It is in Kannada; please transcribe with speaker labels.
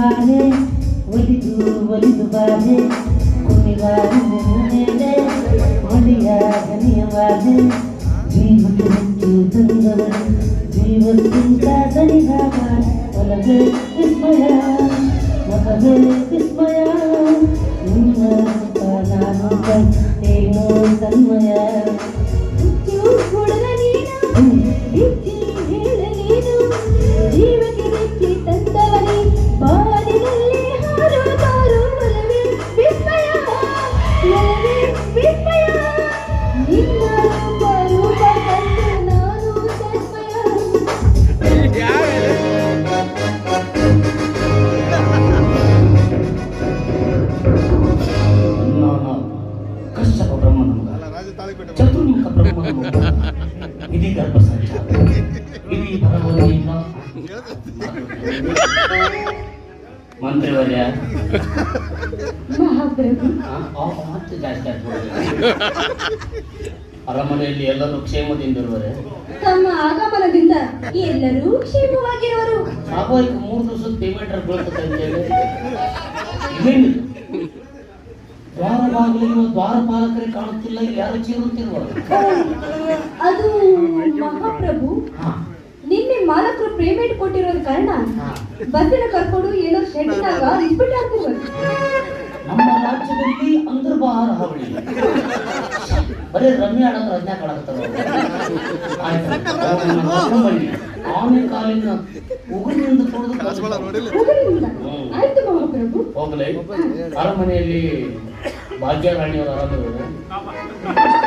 Speaker 1: ಬಾರೆ ಒಲಿದು ಒಲಿದು ಬಾರೆ ಕುಣಿಗಾರ ಮೇಲೆ ಒಲಿಯ ದನಿಯವಾದೆ ಜೀವಕ್ಕೆ ಮುತ್ತು ತಂದವರು ಜೀವಕ್ಕಿಂತ ದನಿಗಾಗ ಒಲಗೆ ವಿಸ್ಮಯ ಒಲಗೆ ವಿಸ್ಮಯ ನಿನ್ನ ಸುಖ ನಾನು ಏನು ತನ್ಮಯ
Speaker 2: ಹುಡುಗ ನೀನು
Speaker 1: ಚತುರ್ಮುಖ ಬ್ರಹ್ಮನು ನಮಗ ಇಡೀ ಗರ್ಭ ಸಂಚಾರ ಇಡೀ ಭಗವಂತಿಯಿಂದ ಮಂತ್ರಿವರ್ಯ. ಮತ್ತೆ ಜಾಸ್ತಿ ಆಗ್ಬೋದು ಅರಮನೆಯಲ್ಲಿ ಎಲ್ಲರೂ ಕ್ಷೇಮದಿಂದಿರುವರೆ
Speaker 2: ತಮ್ಮ ಆಗಮನದಿಂದ ಎಲ್ಲರೂ ಕ್ಷೇಮವಾಗಿರುವರು.
Speaker 1: ಸ್ವಾಭಾವಿಕ ಮೂರು ದಿವಸದ ಪೇಮೆಂಟ್ ಬೀಳ್ತದೆ ಅಂತೇಳಿ ದ್ವಾರ ದ್ವಾರಪಾಲಕರೇ ಕಾಣುತ್ತಿಲ್ಲ ಇಲ್ಲಿ ಯಾರು ಚೀರುತ್ತಿರುವ
Speaker 2: ಅದು ಮಹಾಪ್ರಭು
Speaker 1: ಹಾ.
Speaker 2: ನಿನ್ನೆ ಮಾಲಕರು ಪೇಮೆಂಟ್ ಕೊಟ್ಟಿರೋ ಕಾರಣ
Speaker 1: ಬಂದಿನ
Speaker 2: ಬಸ್ಸಿನ ಕರ್ಕೊಂಡು ಏನೋ ಶೆಡ್ನಾಗ ಇಸ್ಬಿಟ್ಟು ಆಗ್ತಿರ್ಬೋದು
Speaker 1: ನಮ್ಮ ರಾಜ್ಯದಲ್ಲಿ ಅಂತರ್ಬಾಹಾರ ಹಾವಳಿ. ಬರೀ ರಮ್ಯ ಆಡೋದು ರಜ್ಞಾ ಕಾಣಕತ್ತಾರ ಆನೆ ಕಾಲಿನ ಉಗುರಿನಿಂದ ತೊಳೆದು
Speaker 2: ಹೋಗಲಿಲ್ಲ ಆಯ್ತು ಮಹಾಪ್ರಭು
Speaker 1: ಅರಮನೆಯಲ್ಲಿ ಅರಮನೆಯಲ್ಲಿ ಭಾಗ್ಯರಾಣಿಯವರು ಆರಾಮಿದ್ದಾರೆ